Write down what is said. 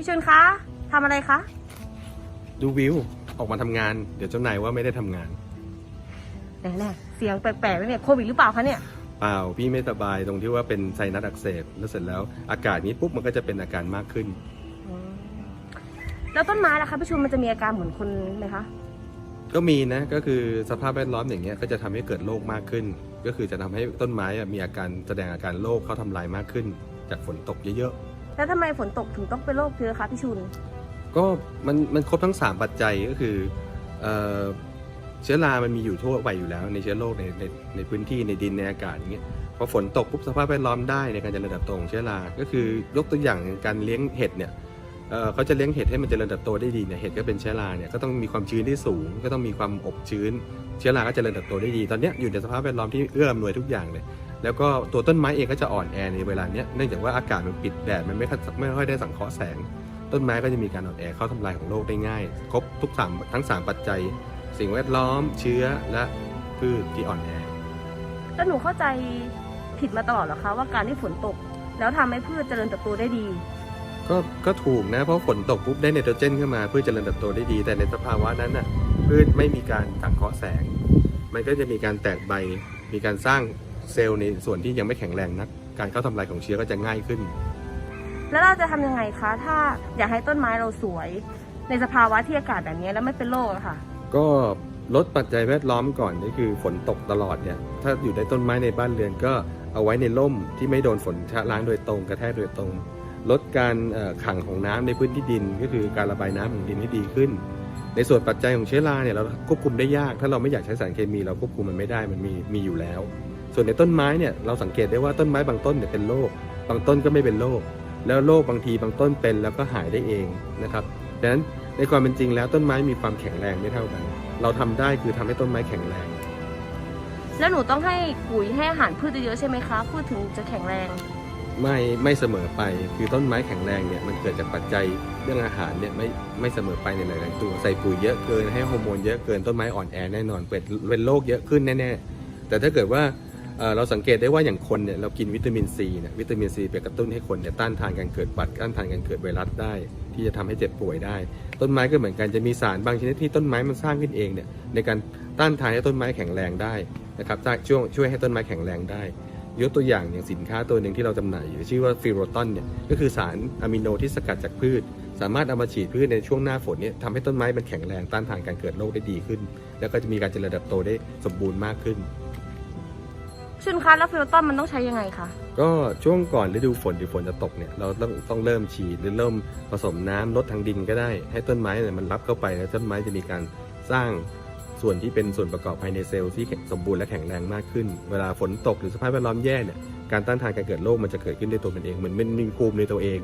พี่ชุนคะทำอะไรคะ ดูวิว ออกมาทำงาน เดี๋ยวเจ้านายว่าไม่ได้ทำงาน แน่ๆเสียงแปลกๆแล้วเนี่ยโควิดหรือเปล่าคะเนี่ย เปล่า พี่ไม่สบายตรงที่ว่าเป็นไซนัสอักเสบ แล้วเสร็จแล้วอากาศนี้ปุ๊บมันก็จะเป็นอาการมากขึ้น แล้วต้นไม้ล่ะคะพี่ชุนมันจะมีอาการเหมือนคนไหมคะ ก็มีนะก็คือสภาพแวดล้อมอย่างเงี้ยก็จะทำให้เกิดโรคมากขึ้น ก็คือจะทำให้ต้นไม้อะมีอาการแสดงอาการโรคเข้าทำลายมากขึ้น จากฝนตกเยอะ แล้วทำไมฝนตกถึงต้องเป็นโรคเชื้อคะพี่ชุน ก็มันมันครบทั้ง 3 ปัจจัยก็คือเอ่อเชื้อรา มันมีอยู่ทั่วไปอยู่แล้ว ในเชื้อโรคในในในพื้นที่ในดินในอากาศอย่างเงี้ยพอฝนตกปุ๊บสภาพแวดล้อมได้ในการเจริญเติบโตของเชื้อรา ก็คือยกตัวอย่างการเลี้ยงเห็ดเนี่ยเอ่อเขาจะเลี้ยงเห็ดให้มันเจริญเติบโตได้ดีเนี่ยเห็ดก็เป็นเชื้อราเนี่ยก็ต้องมีความชื้นที่สูง ก็ต้องมีความอบชื้น เชื้อราก็เจริญเติบโตได้ดี ตอนเนี้ยอยู่ในสภาพแวดล้อมที่เอื้ออำนวยทุกอย่างเลย แล้วก็ตัวต้นไม้เองก็จะอ่อนแอในเวลาเนี้ยเนื่องจากว่าอากาศมันปิดแดดมันไม่ค่อยไม่ค่อยได้สังเคราะห์แสง ต้นไม้ก็จะมีการอ่อนแอเข้าทำลายของโลกได้ง่าย ครบทุกสามทั้งสามปัจจัย สิ่งแวดล้อมเชื้อและพืชที่อ่อนแอแล้วหนูเข้าใจผิดมาตลอดเหรอคะว่าการที่ฝนตก แล้วทำให้พืชเจริญเติบโตได้ดี ก็ก็ถูกนะเพราะฝนตกปุ๊บได้ไนโตรเจนขึ้นมาพืชเจริญเติบโตได้ดี แต่ในสภาวะนั้นน่ะพืชไม่มีการสังเคราะห์แสง มันก็จะมีการแตกใบมีการสร้าง เซลล์ในส่วนที่ยังไม่แข็งแรงนัก การเข้าทำลายของเชื้อก็จะง่ายขึ้น แล้วเราจะทำยังไงคะ ถ้าอยากให้ต้นไม้เราสวย ในสภาวะที่อากาศแบบนี้แล้วไม่เป็นโรคอะค่ะ ก็ลดปัจจัยแวดล้อมก่อนก็คือฝนตกตลอดเนี่ย ถ้าอยู่ในต้นไม้ในบ้านเรือนก็เอาไว้ในร่มที่ไม่โดนฝนชะล้างโดยตรงกระแทกโดยตรง ลดการเอ่อขังของน้ำในพื้นที่ดิน ก็คือการระบายน้ำของดินให้ดีขึ้น ในส่วนปัจจัยของเชื้อราเนี่ยเราควบคุมได้ยาก ถ้าเราไม่อยากใช้สารเคมีเราควบคุมมันไม่ได้มันมีมีอยู่แล้ว ส่วนในต้นไม้เนี่ยเราสังเกตได้ว่าต้นไม้บางต้นเนี่ยเป็นโรคบางต้นก็ไม่เป็นโรคแล้วโรคบางทีบางต้นเป็นแล้วก็หายได้เองนะครับดังนั้นในความเป็นจริงแล้วต้นไม้มีความแข็งแรงไม่เท่ากัน เราทำได้คือทำให้ต้นไม้แข็งแรง แล้วหนูต้องให้ปุ๋ยให้อาหารพืชเยอะๆใช่ไหมคะพืชถึงจะแข็งแรง ไม่ไม่เสมอไปคือต้นไม้แข็งแรงเนี่ยมันเกิดจากปัจจัยเรื่องอาหารเนี่ยไม่ไม่เสมอไปในหลาย ๆ ตัวใส่ปุ๋ยเยอะเกินให้ฮอร์โมนเยอะเกินต้นไม้อ่อนแอแน่นอนเป็นเป็นโรคเยอะขึ้นแน่ ๆ แต่ถ้าเกิดว่า เราสังเกตได้ว่าอย่างคนเนี่ยเรากินวิตามินซีเนี่ยวิตามินซีไปกระตุ้นให้คนเนี่ยต้านทานการเกิดบัดต้านทานการเกิดไวรัสได้ ที่จะทำให้เจ็บป่วยได้ ต้นไม้ก็เหมือนกันจะมีสารบางชนิดที่ต้นไม้มันสร้างขึ้นเองเนี่ยในการต้านทานให้ต้นไม้แข็งแรงได้นะครับช่วยช่วยให้ต้นไม้แข็งแรงได้ ยกตัวอย่างอย่างสินค้าตัวหนึ่งที่เราจำหน่ายอยู่ชื่อว่าฟิโรตอนเนี่ยก็คือสารอะมิโนที่สกัดจากพืช สามารถเอามาฉีดพืชในช่วงหน้าฝนเนี่ยทำให้ต้นไม้มันแข็งแรงต้านทานการเกิดโรคได้ดีขึ้น แล้วก็จะมีการเจริญเติบโตได้สมบูรณ์มากขึ้น ชุนคะแล้วฟิลตอนมันต้องใช้ยังไงคะ ก็ช่วงก่อนฤดูฝนหรือฝนจะตกเนี่ยเราต้องต้องเริ่มฉีดหรือเริ่มผสมน้ำลดทางดินก็ได้ ให้ต้นไม้เนี่ยมันรับเข้าไปแล้วต้นไม้จะมีการสร้างส่วนที่เป็นส่วนประกอบภายในเซลล์ที่สมบูรณ์และแข็งแรงมากขึ้น เวลาฝนตกหรือสภาพแวดล้อมแย่เนี่ยการต้านทานการเกิดโรคมันจะเกิดขึ้นด้ตัวมันเองเหมือนมันมีภูมิในตัวเอง